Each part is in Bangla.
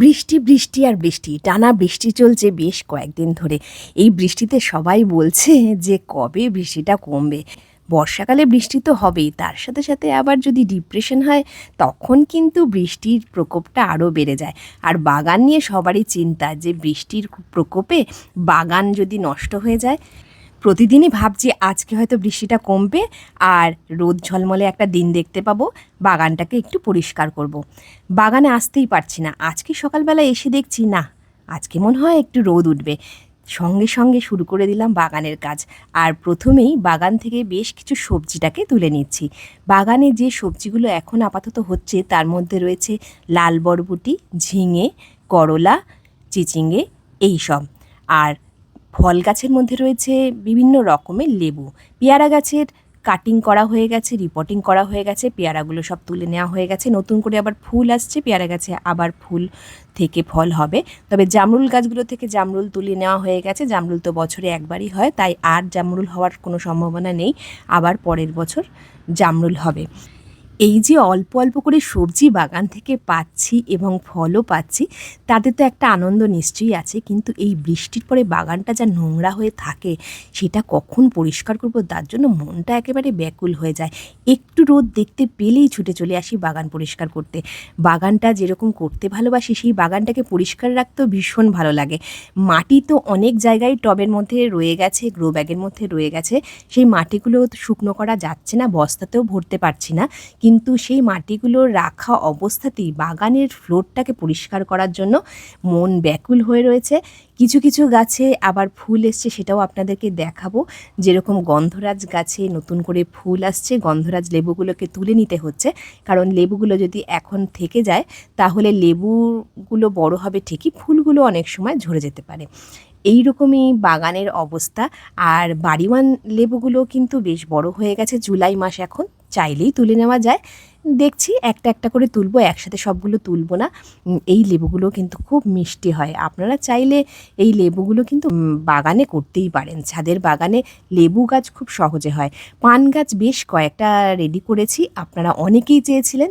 বৃষ্টি বৃষ্টি আর বৃষ্টি, টানা বৃষ্টি চলছে বেশ কয়েকদিন ধরে। এই বৃষ্টিতে সবাই বলছে যে কবে বৃষ্টিটা কমবে। বর্ষাকালে বৃষ্টি তো হবেই, তার সাথে সাথে আবার যদি ডিপ্রেশন হয়, তখন কিন্তু বৃষ্টির প্রকোপটা আরও বেড়ে যায়। আর বাগান নিয়ে সবারই চিন্তা যে বৃষ্টির প্রকোপে বাগান যদি নষ্ট হয়ে যায় প্রতিদিনই ভাবছি আজকে হয়তো বৃষ্টিটা কমবে আর রোদ ঝলমলে একটা দিন দেখতে পাবো। বাগানটাকে একটু পরিষ্কার করব। বাগানে আসতেই পারছি না। আজকে সকালবেলা এসে দেখছি, না, আজকে মনে হয় একটু রোদ উঠবে। সঙ্গে সঙ্গে শুরু করে দিলাম বাগানের কাজ। আর প্রথমেই বাগান থেকে বেশ কিছু সবজিটাকে তুলে নিচ্ছি। বাগানে যে সবজিগুলো এখন আপাতত হচ্ছে, তার মধ্যে রয়েছে লাল বরবটি, ঝিঙে, করলা, চিচিঙ্গে, এইসব। আর ফল গাছের মধ্যে রয়েছে বিভিন্ন রকমের লেবু। পেয়ারা গাছের কাটিং করা হয়ে গেছে রিপোর্টিং করা হয়ে গেছে, পেয়ারাগুলো সব তুলে নেওয়া হয়ে গেছে। নতুন করে আবার ফুল আসছে, পেয়ারা গাছে আবার ফুল থেকে ফল হবে। তবে জামরুল গাছগুলো থেকে জামরুল তুলে নেওয়া হয়ে গেছে। জামরুল তো বছরে একবারই হয়, তাই আর জামরুল হওয়ার কোনো সম্ভাবনা নেই। আবার পরের বছর জামরুল হবে। এই যে অল্প অল্প করে সবজি বাগান থেকে পাচ্ছি এবং ফলও পাচ্ছি, তাতে তো একটা আনন্দ নিশ্চয়ই আছে। কিন্তু এই বৃষ্টির পরে বাগানটা যা নোংরা হয়ে থাকে, সেটা কখন পরিষ্কার করব? তার জন্য মনটা একেবারে ব্যাকুল হয়ে যায়। একটু রোদ দেখতে পেলেই ছুটে চলে আসি বাগান পরিষ্কার করতে। বাগানটা যেরকম করতে ভালোবাসি, সেই বাগানটাকে পরিষ্কার রাখতেও ভীষণ ভালো লাগে। মাটি তো অনেক জায়গায় টবের মধ্যে রয়ে গেছে গ্রো ব্যাগের মধ্যে রয়ে গেছে। সেই মাটিগুলো শুকনো করা যাচ্ছে না, বস্তাতেও ভরতে পারছি না। কিন্তু সেই মাটিগুলো রাখা অবস্থাতেই বাগানের ফ্লোরটাকে পরিষ্কার করার জন্য মন ব্যাকুল হয়ে রয়েছে। কিছু কিছু গাছে আবার ফুল এসছে সেটাও আপনাদেরকে দেখাবো। যেরকম গন্ধরাজ গাছে নতুন করে ফুল আসছে, গন্ধরাজ লেবুগুলোকে তুলে নিতে হচ্ছে। কারণ লেবুগুলো যদি এখন থেকে যায়, তাহলে লেবুগুলো বড় হবে ঠিকই, ফুলগুলো অনেক সময় ঝরে যেতে পারে। এই রকমই বাগানের অবস্থা। আর বাড়িওয়ান লেবুগুলো কিন্তু বেশ বড় হয়ে গেছে, জুলাই মাস এখন। চাইলেই তুলে নেওয়া যায়। দেখছি একটা একটা করে তুলবো, একসাথে সবগুলো তুলবো না। এই লেবুগুলো কিন্তু খুব মিষ্টি হয়। আপনারা চাইলে এই লেবুগুলো কিন্তু বাগানে করতেই পারেন। ছাদের বাগানে লেবু গাছ খুব সহজে হয়। পান গাছ বেশ কয়েকটা রেডি করেছি। আপনারা অনেকেই চেয়েছিলেন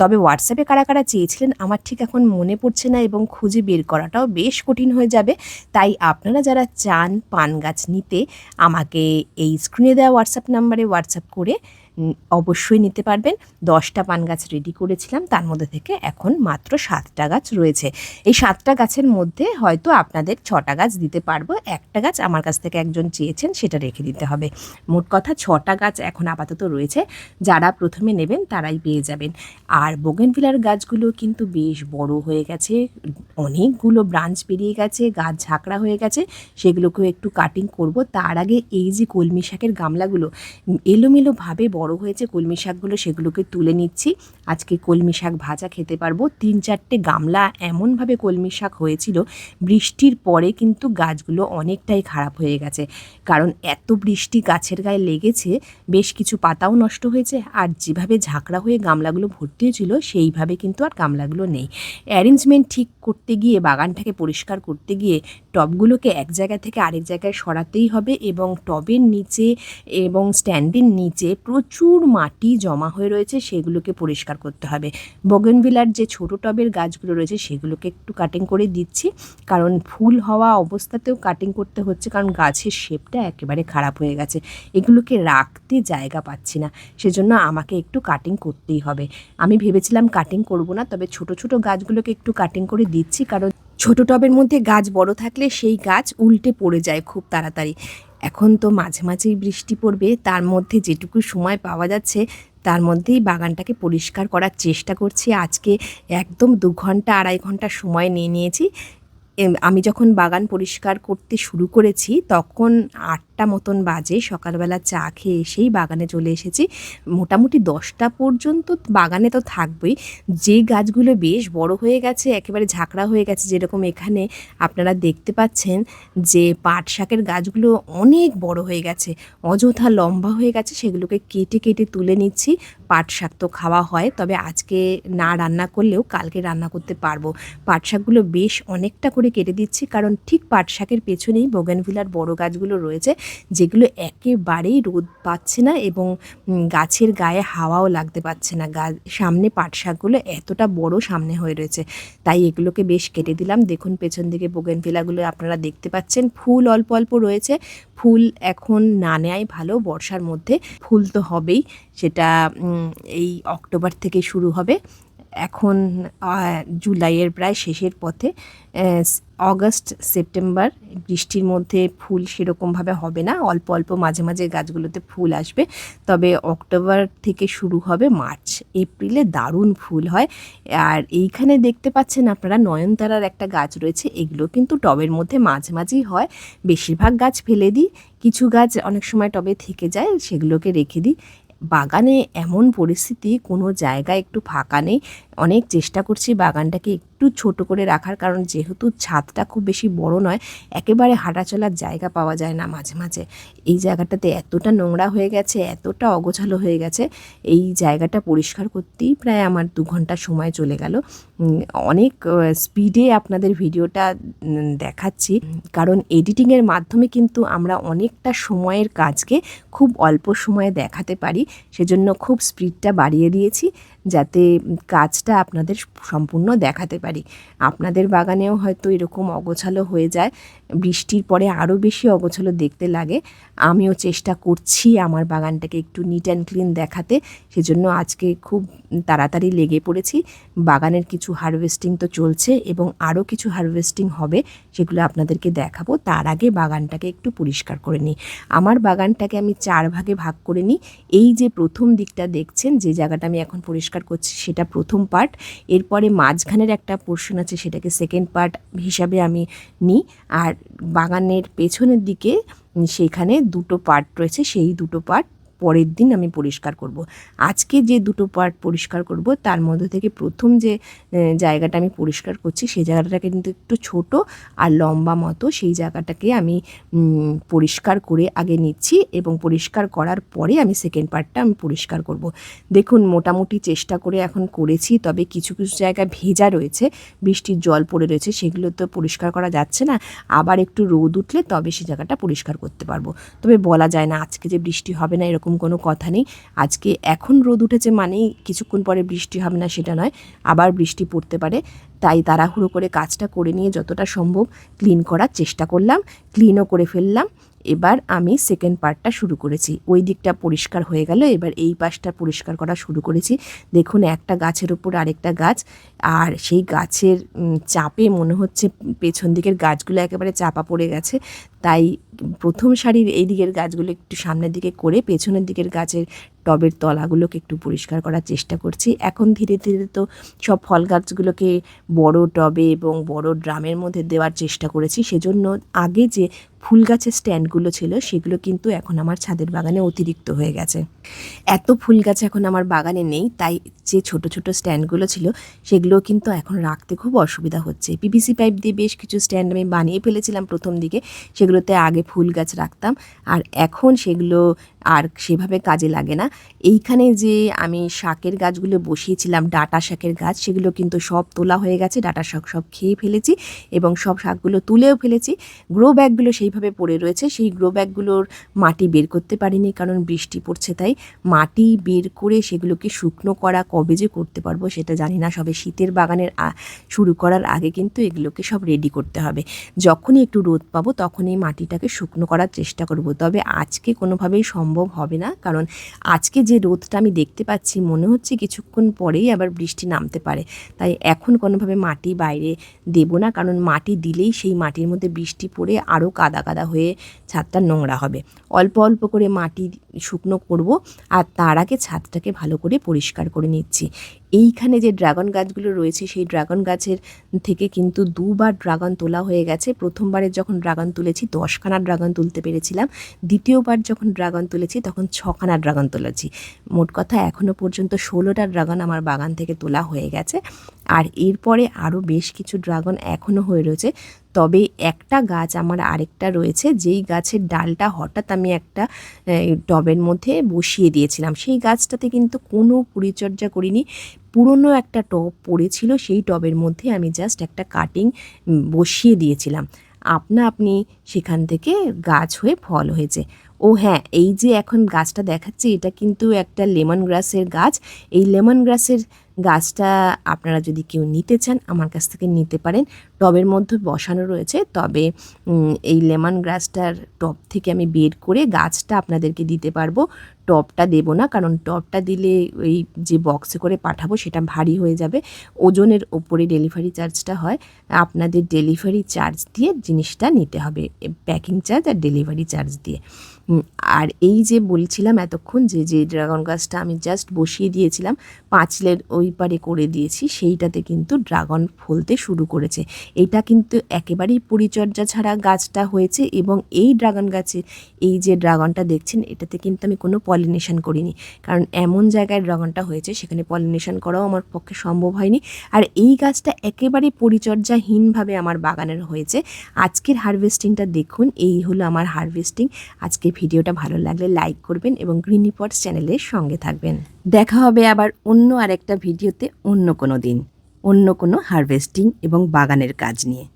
তবে হোয়াটসঅ্যাপে কারা কারা চেয়েছিলেন, আমার ঠিক এখন মনে পড়ছে না এবং খুঁজে বের করাটাও বেশ কঠিন হয়ে যাবে। তাই আপনারা যারা চান পান গাছ নিতে, আমাকে এই স্ক্রিনে দেওয়া হোয়াটসঅ্যাপ নাম্বারে হোয়াটসঅ্যাপ করে অবশ্যই নিতে পারবেন। দশটা পান গাছ রেডি করেছিলাম, তার মধ্যে থেকে এখন মাত্র সাতটা গাছ রয়েছে। এই সাতটা গাছের মধ্যে হয়তো আপনাদের ছটা গাছ দিতে পারব। একটা গাছ আমার কাছ থেকে একজন চেয়েছেন, সেটা রেখে দিতে হবে। মোট কথা ছটা গাছ এখন আপাতত রয়েছে। যারা প্রথমে নেবেন, তারাই পেয়ে যাবেন। আর বোগেনভিলার গাছগুলো কিন্তু বেশ বড় হয়ে গেছে। অনেকগুলো ব্রাঞ্চ বেরিয়ে গেছে, গাছ ঝাঁকড়া হয়ে গেছে। সেগুলোকেও একটু কাটিং করব। তার আগে এই যে কলমি শাকের গামলাগুলো এলোমেলোভাবে বড় হয়েছে, কলমি শাকগুলো সেগুলোকে তুলে নিচ্ছি। আজকে কলমি শাক ভাজা খেতে পারব। তিন চারটে গামলা এমনভাবে কলমি শাক হয়েছিল, বৃষ্টির পরে কিন্তু গাছগুলো অনেকটাই খারাপ হয়ে গেছে। কারণ এত বৃষ্টি গাছের গায়ে লেগেছে, বেশ কিছু পাতাও নষ্ট হয়েছে, আর যেভাবে ঝাঁকড়া হয়ে গামলাগুলো ভর্তি হয়েছিল, সেইভাবে কিন্তু আর গামলাগুলো নেই। অ্যারেঞ্জমেন্ট ঠিক করতে গিয়ে বাগানটাকে পরিষ্কার করতে গিয়ে, টবগুলোকে এক জায়গা থেকে আরেক জায়গায় সরাতেই হবে এবং টবের নিচে এবং স্ট্যান্ডের নিচে প্রচুর মাটি জমা হয়ে রয়েছে, সেগুলোকে পরিষ্কার করতে হবে। বগেনভিলার যে ছোট টবের গাছগুলো রয়েছে, সেগুলোকে একটু কাটিং করে দিচ্ছি। কারণ ফুল হওয়া অবস্থাতেও কাটিং করতে হচ্ছে, কারণ গাছের শেপটা একেবারে খারাপ হয়ে গেছে। এগুলোকে রাখতে জায়গা পাচ্ছি না, সেজন্য আমাকে একটু কাটিং করতেই হবে। আমি ভেবেছিলাম কাটিং করব না, তবে ছোট ছোট গাছগুলোকে একটু কাটিং করে দিচ্ছি, কারণ ছোট টবের মধ্যে গাছ বড় থাকলে সেই গাছ উল্টে পড়ে যায় খুব তাড়াতাড়ি। এখন তো মাঝে মাঝেই বৃষ্টি পড়বে, তার মধ্যে যেটুকু সময় পাওয়া যাচ্ছে, তার মধ্যেই বাগানটাকে পরিষ্কার করার চেষ্টা করছি। আজকে একদম দু ঘণ্টা, আড়াই ঘণ্টা সময় নিয়ে নিয়েছি। আমি যখন বাগান পরিষ্কার করতে শুরু করেছি, তখন আটটা মতন বাজে, সকালবেলা চা খেয়ে এসেই বাগানে চলে এসেছি। মোটামুটি দশটা পর্যন্ত বাগানে তো থাকবেই। যে গাছগুলো বেশ বড় হয়ে গেছে, একেবারে ঝাঁকড়া হয়ে গেছে, যেরকম এখানে আপনারা দেখতে পাচ্ছেন যে পাট শাকের গাছগুলো অনেক বড় হয়ে গেছে, অযথা লম্বা হয়ে গেছে, সেগুলোকে কেটে কেটে তুলে নিচ্ছি। পাট শাক তো খাওয়া হয়, তবে আজকে না রান্না করলেও কালকে রান্না করতে পারব। পাট শাকগুলো বেশ অনেকটা করে করে কেটে দিচ্ছি, কারণ ঠিক পাট শাকের পেছনেই বোগানভিলার বড় গাছগুলো রয়েছে, যেগুলো একেবারেই রোদ পাচ্ছে না এবং গাছের গায়ে হাওয়াও লাগতে পারছে না। গা, সামনে পাট শাকগুলো এতটা বড় সামনে হয়ে রয়েছে, তাই এগুলোকে বেশ কেটে দিলাম। দেখুন, পেছন দিকে বোগেনভিলাগুলো আপনারা দেখতে পাচ্ছেন, ফুল অল্প অল্প রয়েছে, ফুল এখন না নেয় ভালো, বর্ষার মধ্যে ফুল তো হবেই, সেটা এই অক্টোবর থেকে শুরু হবে। এখন জুলাইয়ের প্রায় শেষের পথে অগস্ট, সেপ্টেম্বর, বৃষ্টির মধ্যে ফুল সেরকমভাবে হবে না। অল্প অল্প, মাঝে মাঝে গাছগুলোতে ফুল আসবে। তবে অক্টোবর থেকে শুরু হবে মার্চ। এপ্রিলে দারুণ ফুল হয়। আর এইখানে দেখতে পাচ্ছেন আপনারা, নয়নতারার একটা গাছ রয়েছে। এগুলো কিন্তু টবের মধ্যে মাঝে, মাঝেই হয়। বেশিরভাগ গাছ ফেলে দিই। কিছু গাছ অনেক সময় টবে থেকে যায়, সেগুলোকে রেখে দিই। বাগানে এমন পরিস্থিতি, কোনো জায়গায় একটু ফাঁকা নেই। অনেক চেষ্টা করছি বাগানটাকে একটু ছোট করে রাখার, কারণ যেহেতু ছাদটা খুব বেশি বড় নয়, একেবারে হাঁটা চলার জায়গা পাওয়া যায় না মাঝে মাঝে। এই জায়গাটাতে এতটা নোংরা হয়ে গেছে, এতটা অগোছালো হয়ে গেছে, এই জায়গাটা পরিষ্কার করতেই প্রায় আমার দু ঘণ্টা সময় চলে গেল। অনেক স্পিডে আপনাদের ভিডিওটা দেখাচ্ছি। কারণ এডিটিংয়ের মাধ্যমে কিন্তু আমরা অনেকটা সময়ের কাজকে খুব অল্প সময়ে দেখাতে পারি, সেজন্য খুব স্পিডটা বাড়িয়ে দিয়েছি। যাতে কাজটা আপনাদের সম্পূর্ণ দেখাতে পারি। আপনাদের বাগানেও হয়তো এরকম অগোছালো হয়ে যায়, বৃষ্টির পরে আরও বেশি অগোছালো দেখতে লাগে। আমিও চেষ্টা করছি আমার বাগানটাকে একটু নিট অ্যান্ড ক্লিন দেখাতে, সেজন্য আজকে খুব তাড়াতাড়ি লেগে পড়েছি। বাগানের কিছু হারভেস্টিং তো চলছে এবং আরও কিছু হারভেস্টিং হবে, সেগুলো আপনাদেরকে দেখাবো। তার আগে বাগানটাকে একটু পরিষ্কার করে নিই। আমার বাগানটাকে আমি চার ভাগে ভাগ করে নিই। এই যে প্রথম দিকটা দেখছেন, যে জায়গাটা আমি এখন পরিষ্কার করছি, সেটা প্রথম পার্ট এরপরে মাঝখানের একটা পোর্শন আছে, সেটাকে সেকেন্ড পার্ট হিসাবে আমি নিই। আর বাগানের পেছনের দিকে সেখানে দুটো পার্ট রয়েছে, সেই দুটো পার্ট পরের দিন আমি পরিষ্কার করব। আজকে যে দুটো পার্ট পরিষ্কার করব, তার মধ্যে থেকে প্রথম যে জায়গাটা আমি পরিষ্কার করছি, সেই জায়গাটাকে কিন্তু একটু ছোট আর লম্বা মতো, সেই জায়গাটাকে আমি পরিষ্কার করে আগে নিচ্ছি এবং পরিষ্কার করার পরে আমি সেকেন্ড পার্টটা আমি পরিষ্কার করব। দেখুন, মোটামুটি চেষ্টা করে এখন করেছি, তবে কিছু কিছু জায়গায় ভেজা রয়েছে, বৃষ্টির জল পড়ে রয়েছে, সেগুলো তো পরিষ্কার করা যাচ্ছে না, আবার একটু রোদ উঠলে তবে সে জায়গাটা পরিষ্কার করতে পারব তবে বলা যায় না আজকে যে বৃষ্টি হবে না, এরকম কোনো কথা নেই। আজকে এখন রোদ উঠেছে মানেই কিছুক্ষণ পরে বৃষ্টি হবে না সেটা নয়, আবার বৃষ্টি পড়তে পারে। তাই তাড়াহুড়ো করে কাজটা করে নিয়ে যতটা সম্ভব ক্লিন করার চেষ্টা করলাম ক্লিনও করে ফেললাম। এবার আমি সেকেন্ড পার্টটা শুরু করেছি। ওই দিকটা পরিষ্কার হয়ে গেল, এবার এই পাশটা পরিষ্কার করা শুরু করেছি। দেখুন, একটা গাছের উপর আরেকটা গাছ, আর সেই গাছের চাপে মনে হচ্ছে পেছন দিকের গাছগুলো একেবারে চাপা পড়ে গেছে। তাই প্রথম সারির এই দিকের গাছগুলো একটু সামনের দিকে করে পেছনের দিকের গাছের টবের তলাগুলোকে একটু পরিষ্কার করার চেষ্টা করছি। এখন ধীরে ধীরে তো সব ফল গাছগুলোকে বড় টবে এবং বড় ড্রামের মধ্যে দেওয়ার চেষ্টা করেছি। সেজন্য আগে যে ফুল গাছের স্ট্যান্ডগুলো ছিল, সেগুলো কিন্তু এখন আমার ছাদের বাগানে অতিরিক্ত হয়ে গেছে। এত ফুল গাছ এখন আমার বাগানে নেই, তাই যে ছোট ছোট স্ট্যান্ডগুলো ছিল সেগুলো কিন্তু এখন রাখতে খুব অসুবিধা হচ্ছে। পিভিসি পাইপ দিয়ে বেশ কিছু স্ট্যান্ড আমি বানিয়ে ফেলেছিলাম প্রথম দিকে, সেগুলোতে আগে ফুল গাছ রাখতাম, আর এখন সেগুলো আর সেভাবে কাজে লাগে না। এইখানে যে আমি শাকের গাছগুলো বসিয়েছিলাম, ডাটা শাকের গাছ, সেগুলো কিন্তু সব তোলা হয়ে গেছে, ডাটা শাক সব খেয়ে ফেলেছি এবং সব শাকগুলো তুলেও ফেলেছি। গ্রো ব্যাগগুলো সেইভাবে পড়ে রয়েছে, সেই গ্রো ব্যাগগুলোর মাটি বের করতে পারিনি কারণ বৃষ্টি পড়ছে, তাই মাটি বের করে সেগুলোকে শুকনো করা, কবে যে করতে পারব সেটা জানি না। সবে শীতের বাগানের শুরু করার আগে কিন্তু এগুলোকে সব রেডি করতে হবে। যখনই একটু রোদ পাবো তখনই মাটিটাকে শুকনো করার চেষ্টা করব। তবে আজকে কোনোভাবেই সম্ভব হবে না, কারণ আজকে যে রোদটা আমি দেখতে পাচ্ছি মনে হচ্ছে কিছুক্ষণ পরেই আবার বৃষ্টি নামতে পারে। তাই এখন কোনোভাবে মাটি বাইরে দেব না, কারণ মাটি দিলেই সেই মাটির মধ্যে বৃষ্টি পড়ে আরও কাদা কাদা কাদা হয়ে ছাদটা নোংরা হবে। অল্প অল্প করে মাটি শুকনো করব আর তার আগে ছাদটাকে ভালো করে পরিষ্কার করে নিচ্ছি। এইখানে যে ড্রাগন গাছগুলো রয়েছে, সেই ড্রাগন গাছের থেকে কিন্তু দুবার ড্রাগন তোলা হয়ে গেছে। প্রথমবারের যখন ড্রাগন তুলেছি, দশখানা ড্রাগন তুলতে পেরেছিলাম। দ্বিতীয়বার যখন ড্রাগন তুলেছি, তখন ছখানা ড্রাগন তুলেছি। মোট কথা এখনও পর্যন্ত ষোলোটা ড্রাগন আমার বাগান থেকে তোলা হয়ে গেছে। আর এরপরে আরও বেশ কিছু ড্রাগন এখনও হয়ে রয়েছে। তবে একটা গাছ আমার আরেকটা রয়েছে, যেই গাছের ডালটা হঠাৎ আমি একটা টবের মধ্যে বসিয়ে দিয়েছিলাম। সেই গাছটাতে কিন্তু কোনো পরিচর্যা করিনি। পুরনো একটা টব পড়েছিল, সেই টবের মধ্যে আমি জাস্ট একটা কাটিং বসিয়ে দিয়েছিলাম। আপনা আপনি সেখান থেকে গাছ হয়ে ফল হয়েছে। ও হ্যাঁ এই যে এখন গাছটা দেখাচ্ছি, এটা কিন্তু একটা লেমন গ্রাসের গাছ। এই লেমন গ্রাসের গাছটা আপনারা যদি কেউ নিতে চান, আমার কাছ থেকে নিতে পারেন। টবের মধ্যে বসানো রয়েছে, তবে এই লেমন গ্রাসটার টব থেকে আমি বের করে গাছটা আপনাদেরকে দিতে পারব। টবটা দেবো না, কারণ টবটা দিলে ওই যে বক্সে করে পাঠাবো, সেটা ভারী হয়ে যাবে। ওজনের ওপরে ডেলিভারি চার্জটা হয়। আপনাদের ডেলিভারি চার্জ দিয়ে জিনিসটা নিতে হবে প্যাকিং চার্জ আর ডেলিভারি চার্জ দিয়ে। আর এই যে বলছিলাম এতক্ষণ যে যে ড্রাগন গাছটা আমি জাস্ট বসিয়ে দিয়েছিলাম, পাঁচিলের ওই পারে করে দিয়েছি, সেইটাতে কিন্তু ড্রাগন ফলতে শুরু করেছে। এটা কিন্তু একেবারেই পরিচর্যা ছাড়া গাছটা হয়েছে এবং এই ড্রাগন গাছে এই যে ড্রাগনটা দেখছেন, এটাতে কিন্তু আমি কোনো পলিনেশন করিনি। কারণ এমন জায়গায় ড্রাগনটা হয়েছে, সেখানে পলিনেশন করাও আমার পক্ষে সম্ভব হয়নি। আর এই গাছটা একেবারে পরিচর্যাহীনভাবে আমার বাগানের হয়েছে। আজকের হারভেস্টিংটা দেখুন, এই হলো আমার হারভেস্টিং। আজকে ভিডিওটা ভালো লাগলে লাইক করবেন এবং গ্রিনি পটস চ্যানেলের সঙ্গে থাকবেন। দেখা হবে আবার অন্য আরেকটা ভিডিওতে অন্য কোনো দিন অন্য কোনো হারভেস্টিং এবং বাগানের কাজ নিয়ে।